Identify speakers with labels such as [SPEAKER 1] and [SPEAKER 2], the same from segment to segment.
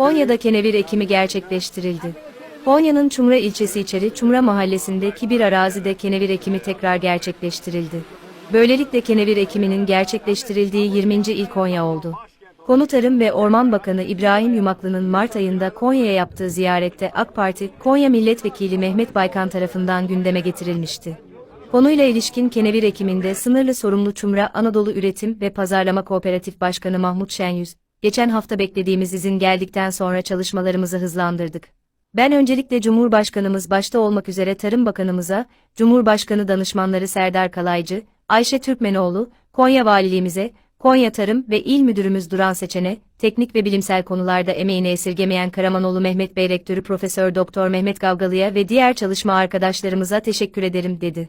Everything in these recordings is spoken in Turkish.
[SPEAKER 1] Konya'da kenevir ekimi gerçekleştirildi. Konya'nın Çumra ilçesi içeri Çumra mahallesindeki bir arazide kenevir ekimi tekrar gerçekleştirildi. Böylelikle kenevir ekiminin gerçekleştirildiği 20. il Konya oldu. Konu Tarım ve Orman Bakanı İbrahim Yumaklı'nın Mart ayında Konya'ya yaptığı ziyarette AK Parti Konya Milletvekili Mehmet Baykan tarafından gündeme getirilmişti. Konuyla ilişkin kenevir ekiminde sınırlı sorumlu Çumra Anadolu Üretim ve Pazarlama Kooperatif Başkanı Mahmut Şenyüz, geçen hafta beklediğimiz izin geldikten sonra çalışmalarımızı hızlandırdık. Ben öncelikle Cumhurbaşkanımız başta olmak üzere Tarım Bakanımıza, Cumhurbaşkanı danışmanları Serdar Kalaycı, Ayşe Türkmenoğlu, Konya Valiliğimize, Konya Tarım ve İl Müdürümüz Duran Seçen'e, teknik ve bilimsel konularda emeğini esirgemeyen Karamanoğlu Mehmet Bey Rektörü Profesör Doktor Mehmet Gavgalı'ya ve diğer çalışma arkadaşlarımıza teşekkür ederim dedi.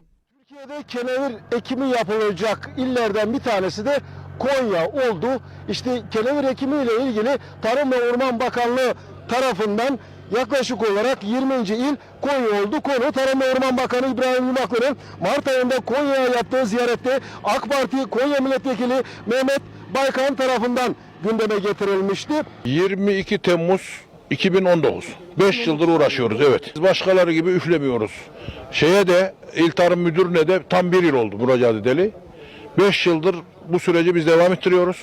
[SPEAKER 2] Türkiye'de kenevir ekimi yapılacak illerden bir tanesi de Konya oldu. İşte kenevir ekimi ile ilgili Tarım ve Orman Bakanlığı tarafından yaklaşık olarak 20. il Konya oldu. Konu Tarım ve Orman Bakanı İbrahim Yumaklı'nın Mart ayında Konya'ya yaptığı ziyarette AK Parti Konya Milletvekili Mehmet Baykan tarafından gündeme getirilmişti.
[SPEAKER 3] 22 Temmuz 2019. 5 yıldır uğraşıyoruz evet. Biz başkaları gibi üflemiyoruz. Şeye de İl Tarım Müdürü'ne de tam bir yıl oldu müracaat edeli. 5 yıldır bu süreci biz devam ettiriyoruz.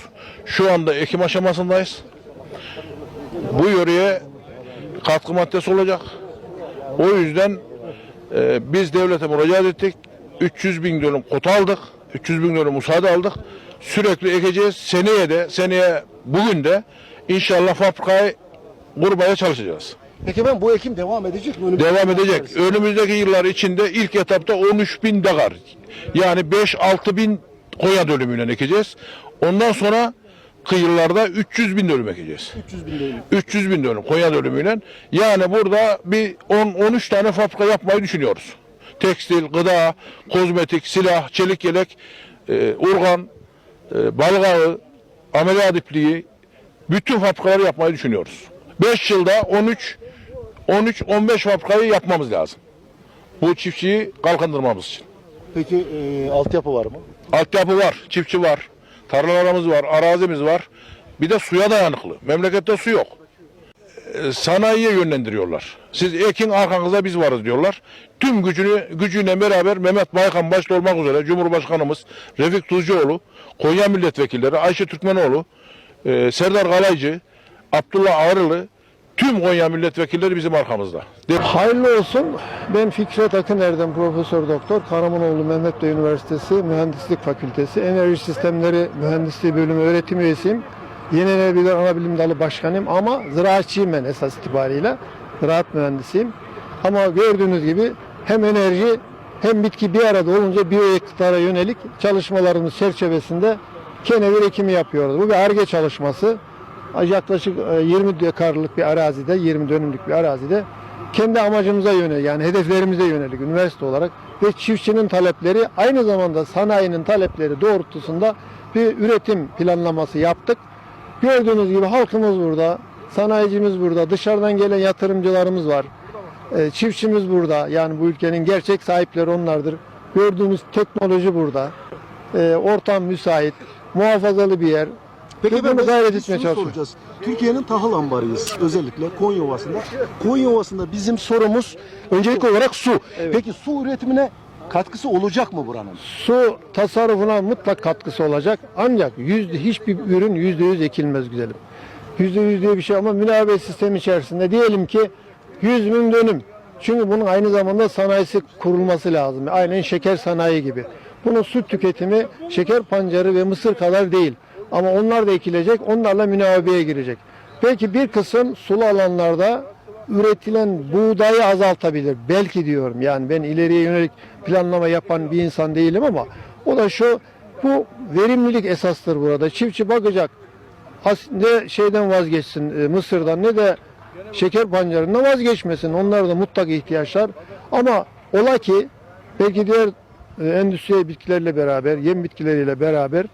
[SPEAKER 3] Şu anda ekim aşamasındayız. Bu yöreye katkı maddesi olacak. O yüzden e, biz devlete müracaat ettik. 300 bin dönüm kota aldık. 300 bin dönüm müsaade aldık. Sürekli ekeceğiz. Seneye de, seneye bugün de inşallah fabrikayı kurmaya çalışacağız.
[SPEAKER 2] Peki ben bu ekim devam edecek mi? Önümüzdeki
[SPEAKER 3] Devam edecek. Önümüzdeki yıllar içinde ilk etapta 13 bin dekar. Yani 5-6 bin koya dönümüyle ekeceğiz. Ondan sonra kıyılarda 300 bin dönüm ekeceğiz.
[SPEAKER 2] 300 bin değil.
[SPEAKER 3] 300 bin dönüm Konya dönümüyle. Yani burada bir 10-13 tane fabrika yapmayı düşünüyoruz. Tekstil, gıda, kozmetik, silah, çelik yelek, e, urgan, e, balgağı, ameliyat ipliği, bütün fabrikaları yapmayı düşünüyoruz. 5 yılda 13 13-15 fabrikayı yapmamız lazım. Bu çiftçiyi kalkındırmamız için.
[SPEAKER 2] Peki e, altyapı var mı?
[SPEAKER 3] Altyapı var, çiftçi var, tarlalarımız var, arazimiz var. Bir de suya dayanıklı. Memlekette su yok. Ee, Sanayiye yönlendiriyorlar. Siz ekin arkanızda biz varız diyorlar. Tüm gücünü gücüyle beraber Mehmet Baykan başta olmak üzere Cumhurbaşkanımız Refik Tuzcuoğlu, Konya milletvekilleri Ayşe Türkmenoğlu, e, Serdar Galaycı, Abdullah Ağrılı tüm Konya milletvekilleri bizim arkamızda.
[SPEAKER 4] Hayırlı olsun. Ben Fikret Akın Erdem Profesör Doktor Karamanoğlu Mehmet Bey Üniversitesi Mühendislik Fakültesi Enerji Sistemleri Mühendisliği Bölümü öğretim üyesiyim. Yenilenebilir Anabilim Dalı Başkanıyım ama ziraatçıyım ben esas itibariyle. Ziraat mühendisiyim. Ama gördüğünüz gibi hem enerji hem bitki bir arada olunca biyoyaktara yönelik çalışmalarımız çerçevesinde kenevir ekimi yapıyoruz. Bu bir ARGE çalışması. Yaklaşık e, 20 dekarlık bir arazide, 20 dönümlük bir arazide kendi amacımıza yönelik yani hedeflerimize yönelik üniversite olarak ve çiftçinin talepleri aynı zamanda sanayinin talepleri doğrultusunda bir üretim planlaması yaptık. Gördüğünüz gibi halkımız burada, sanayicimiz burada, dışarıdan gelen yatırımcılarımız var. E, çiftçimiz burada. Yani bu ülkenin gerçek sahipleri onlardır. Gördüğünüz teknoloji burada. E, ortam müsait, muhafazalı bir yer.
[SPEAKER 2] Peki size
[SPEAKER 4] gayret etmeye
[SPEAKER 2] soracağız. Türkiye'nin tahıl ambarıyız özellikle Konya Ovası'nda. Konya Ovası'nda bizim sorumuz öncelikli olarak su. Peki su üretimine katkısı olacak mı buranın?
[SPEAKER 4] Su tasarrufuna mutlak katkısı olacak. Ancak yüzde hiçbir ürün yüzde yüz ekilmez güzelim. Yüzde yüz diye bir şey ama münavebet sistemi içerisinde diyelim ki 100 bin dönüm. Çünkü bunun aynı zamanda sanayisi kurulması lazım. Aynen şeker sanayi gibi. Bunun süt tüketimi şeker pancarı ve mısır kadar değil. Ama onlar da ekilecek, onlarla münavebeye girecek. Peki bir kısım sulu alanlarda üretilen buğdayı azaltabilir. Belki diyorum yani ben ileriye yönelik planlama yapan bir insan değilim ama o da şu bu verimlilik esastır burada. Çiftçi bakacak ne şeyden vazgeçsin e, Mısır'dan ne de şeker pancarından vazgeçmesin. Onlar da mutlak ihtiyaçlar. Ama ola ki belki diğer e, endüstriyel bitkilerle beraber, yem bitkileriyle beraber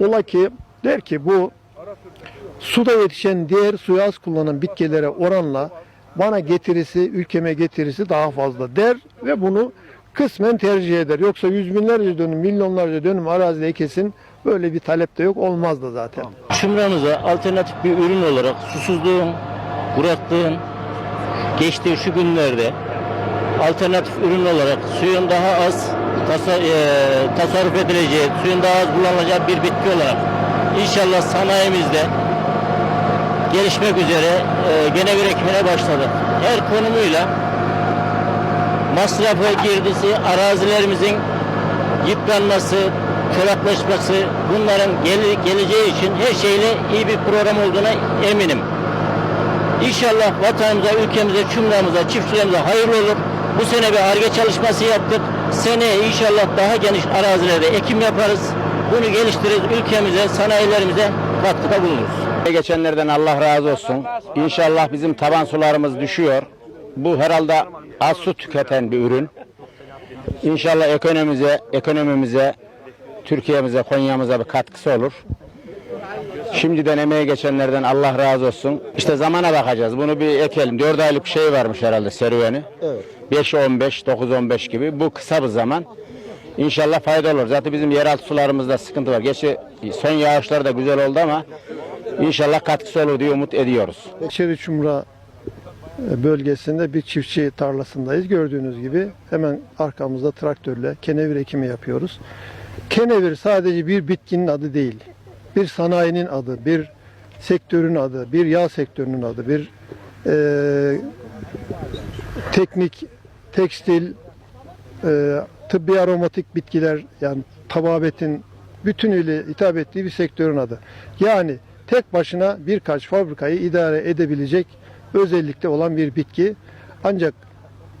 [SPEAKER 4] ola ki der ki bu suda yetişen diğer suyu az kullanan bitkilere oranla bana getirisi, ülkeme getirisi daha fazla der ve bunu kısmen tercih eder. Yoksa yüz binlerce dönüm, milyonlarca dönüm arazide kesin böyle bir talep de yok. Olmaz da zaten.
[SPEAKER 5] Çumramıza alternatif bir ürün olarak susuzluğun kuraklığın geçtiği şu günlerde alternatif ürün olarak suyun daha az tasa- e, tasarruf edileceği, suyun daha az kullanılacağı bir bitki olarak inşallah sanayimizde gelişmek üzere e, gene bir ekimine başladık. Her konumuyla masrafı, girdisi, arazilerimizin yıpranması, çoraklaşması bunların gele- geleceği için her şeyle iyi bir program olduğuna eminim. İnşallah vatanımıza, ülkemize, cumhurumuza, çiftçilerimize hayırlı olur. Bu sene bir arge çalışması yaptık. Seneye inşallah daha geniş arazilerde ekim yaparız. Bunu geliştiririz. Ülkemize, sanayilerimize katkıda bulunuruz.
[SPEAKER 6] Geçenlerden Allah razı olsun. İnşallah bizim taban sularımız düşüyor. Bu herhalde az su tüketen bir ürün. İnşallah ekonomimize, ekonomimize, Türkiye'mize, Konya'mıza bir katkısı olur. Şimdiden emeğe geçenlerden Allah razı olsun. İşte zamana bakacağız. Bunu bir ekelim. 4 aylık bir şey varmış herhalde serüveni.
[SPEAKER 2] Evet.
[SPEAKER 6] 5-15, 9-15 gibi. Bu kısa bir zaman. İnşallah fayda olur. Zaten bizim yeraltı sularımızda sıkıntı var. Geçi son yağışlar da güzel oldu ama inşallah katkısı olur diye umut ediyoruz.
[SPEAKER 4] Çeri Çumra e, bölgesinde bir çiftçi tarlasındayız. Gördüğünüz gibi hemen arkamızda traktörle kenevir ekimi yapıyoruz. Kenevir sadece bir bitkinin adı değil. Bir sanayinin adı, bir sektörün adı, bir yağ sektörünün adı, bir e, teknik, tekstil, e, tıbbi aromatik bitkiler yani tababetin bütünüyle hitap ettiği bir sektörün adı. Yani tek başına birkaç fabrikayı idare edebilecek özellikte olan bir bitki. Ancak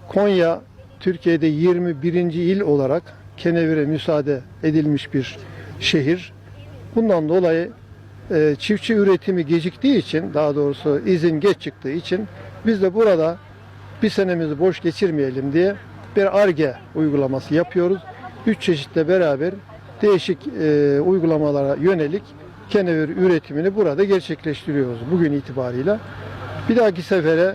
[SPEAKER 4] Konya Türkiye'de 21. il olarak kenevire müsaade edilmiş bir şehir. Bundan dolayı e, çiftçi üretimi geciktiği için daha doğrusu izin geç çıktığı için biz de burada bir senemizi boş geçirmeyelim diye bir ARGE uygulaması yapıyoruz. Üç çeşitle beraber değişik e, uygulamalara yönelik kenevir üretimini burada gerçekleştiriyoruz bugün itibarıyla. Bir dahaki sefere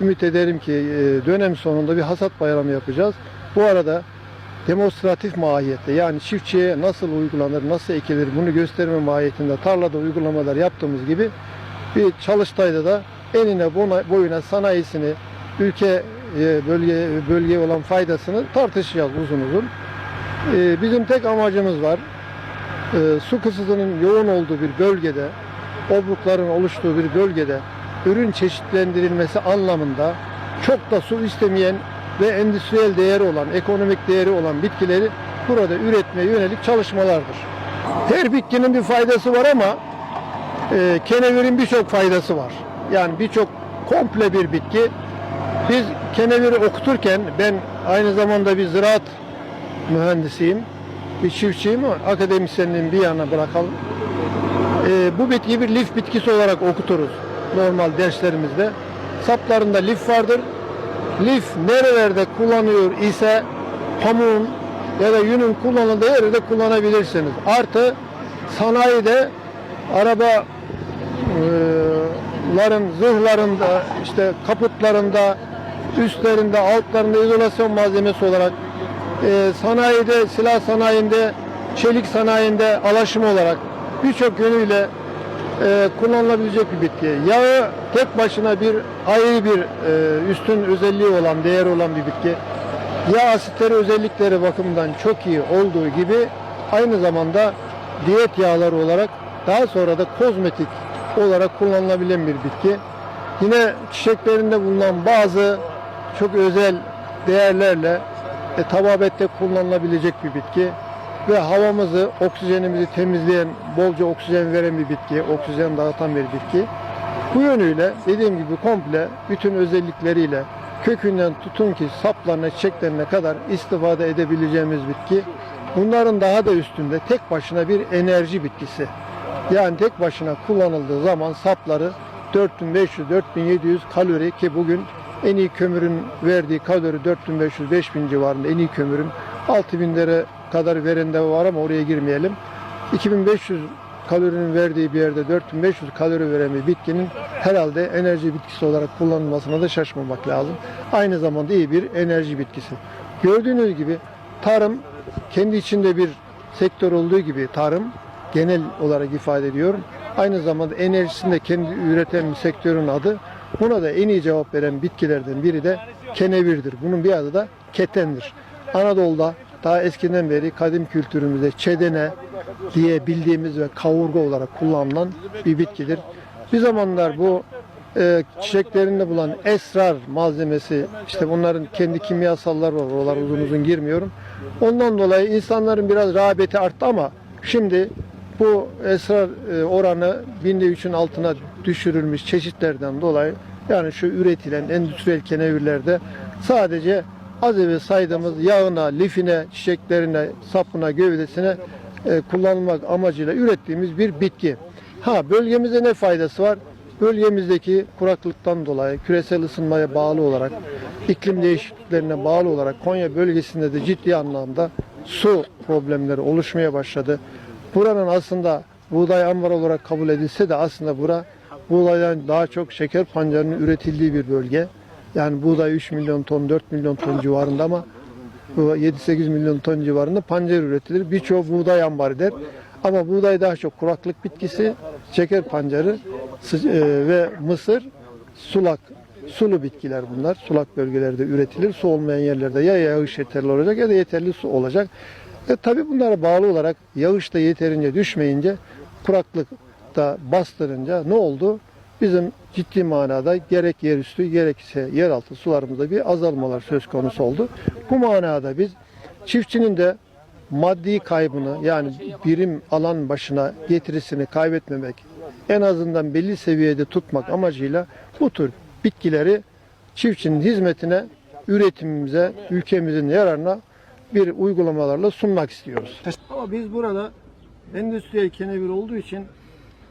[SPEAKER 4] ümit ederim ki e, dönem sonunda bir hasat bayramı yapacağız. Bu arada demonstratif mahiyette yani çiftçiye nasıl uygulanır, nasıl ekilir bunu gösterme mahiyetinde tarlada uygulamalar yaptığımız gibi bir çalıştayda da enine boyuna sanayisini, ülke e, bölge bölgeye olan faydasını tartışacağız uzun uzun. E, Bizim tek amacımız var. E, Su kısıtının yoğun olduğu bir bölgede, obrukların oluştuğu bir bölgede ürün çeşitlendirilmesi anlamında çok da su istemeyen ve endüstriyel değeri olan, ekonomik değeri olan bitkileri burada üretmeye yönelik çalışmalardır. Her bitkinin bir faydası var ama e, kenevirin birçok faydası var. Yani birçok komple bir bitki. Biz keneviri okuturken ben aynı zamanda bir ziraat mühendisiyim. Bir çiftçiyim ama akademisyenliğimi bir yana bırakalım. E, bu bitkiyi bir lif bitkisi olarak okuturuz normal derslerimizde. Saplarında lif vardır. Lif nerelerde kullanıyor ise pamuğun ya da yünün kullanıldığı yerde kullanabilirsiniz. Artı sanayide araba e, ların zırhlarında işte kaputlarında üstlerinde altlarında izolasyon malzemesi olarak e, sanayide silah sanayinde çelik sanayinde alaşım olarak birçok yönüyle e, kullanılabilecek bir bitki. Yağı tek başına bir ayrı bir e, üstün özelliği olan, değeri olan bir bitki. Yağ asitleri özellikleri bakımından çok iyi olduğu gibi aynı zamanda diyet yağları olarak daha sonra da kozmetik olarak kullanılabilen bir bitki. Yine çiçeklerinde bulunan bazı çok özel değerlerle e, tababette kullanılabilecek bir bitki ve havamızı, oksijenimizi temizleyen, bolca oksijen veren bir bitki, oksijen dağıtan bir bitki. Bu yönüyle dediğim gibi komple bütün özellikleriyle kökünden tutun ki saplarına, çiçeklerine kadar istifade edebileceğimiz bitki. Bunların daha da üstünde tek başına bir enerji bitkisi. Yani tek başına kullanıldığı zaman sapları 4500-4700 kalori ki bugün en iyi kömürün verdiği kalori 4500-5000 civarında en iyi kömürün 6000'lere kadar veren de var ama oraya girmeyelim. 2500 kalorinin verdiği bir yerde 4500 kalori veren bir bitkinin herhalde enerji bitkisi olarak kullanılmasına da şaşmamak lazım. Aynı zamanda iyi bir enerji bitkisi. Gördüğünüz gibi tarım kendi içinde bir sektör olduğu gibi tarım genel olarak ifade ediyorum. Aynı zamanda enerjisini de kendi üreten bir sektörün adı. Buna da en iyi cevap veren bitkilerden biri de kenevirdir. Bunun bir adı da ketendir. Anadolu'da daha eskiden beri kadim kültürümüzde çedene diye bildiğimiz ve kavurga olarak kullanılan bir bitkidir. Bir zamanlar bu e, çiçeklerinde bulan esrar malzemesi işte bunların kendi kimyasalları var oralar uzun uzun girmiyorum. Ondan dolayı insanların biraz rağbeti arttı ama şimdi bu esrar e, oranı binde üçün altına düşürülmüş çeşitlerden dolayı yani şu üretilen endüstriyel kenevirlerde sadece az evvel saydığımız yağına, lifine, çiçeklerine, sapına, gövdesine e, kullanılmak amacıyla ürettiğimiz bir bitki. Ha bölgemize ne faydası var? Bölgemizdeki kuraklıktan dolayı küresel ısınmaya bağlı olarak iklim değişikliklerine bağlı olarak Konya bölgesinde de ciddi anlamda su problemleri oluşmaya başladı. Buranın aslında buğday ambar olarak kabul edilse de aslında bura buğdaydan daha çok şeker pancarının üretildiği bir bölge. Yani buğday 3 milyon ton, 4 milyon ton civarında ama bu 7-8 milyon ton civarında pancar üretilir. Birçoğu buğday ambarı der. Ama buğday daha çok kuraklık bitkisi, şeker pancarı e, ve mısır sulak sulu bitkiler bunlar. Sulak bölgelerde üretilir. Su olmayan yerlerde ya yağış yeterli olacak ya da yeterli su olacak. E, tabii bunlara bağlı olarak yağış da yeterince düşmeyince kuraklık da bastırınca ne oldu? Bizim ciddi manada gerek yerüstü gerekse yeraltı sularımızda bir azalmalar söz konusu oldu. Bu manada biz çiftçinin de maddi kaybını yani birim alan başına getirisini kaybetmemek en azından belli seviyede tutmak amacıyla bu tür bitkileri çiftçinin hizmetine, üretimimize, ülkemizin yararına bir uygulamalarla sunmak istiyoruz. Ama biz burada endüstriyel kenevir olduğu için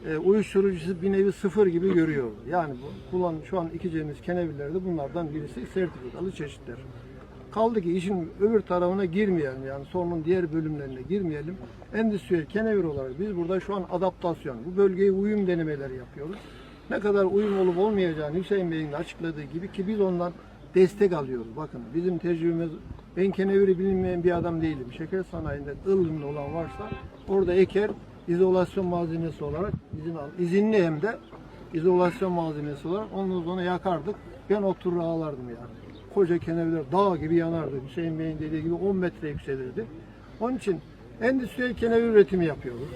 [SPEAKER 4] e, uyuşturucusu bir nevi sıfır gibi görüyoruz. Yani bu kullan şu an ikeceğimiz kenevirlerde bunlardan birisi sertifikalı çeşitler. Kaldı ki işin öbür tarafına girmeyelim yani sorunun diğer bölümlerine girmeyelim. Endüstriyel kenevir olarak biz burada şu an adaptasyon, bu bölgeye uyum denemeleri yapıyoruz. Ne kadar uyum olup olmayacağını Hüseyin Bey'in açıkladığı gibi ki biz ondan destek alıyoruz. Bakın bizim tecrübemiz, ben keneviri bilmeyen bir adam değilim. Şeker sanayinde ılımlı olan varsa orada eker, izolasyon malzemesi olarak izin al. İzinli hem de izolasyon malzemesi olarak ondan sonra yakardık. Ben oturur ağlardım yani. Koca kenevler dağ gibi yanardı. Hüseyin Bey'in dediği gibi 10 metre yükselirdi. Onun için endüstriyel kenevir üretimi yapıyoruz.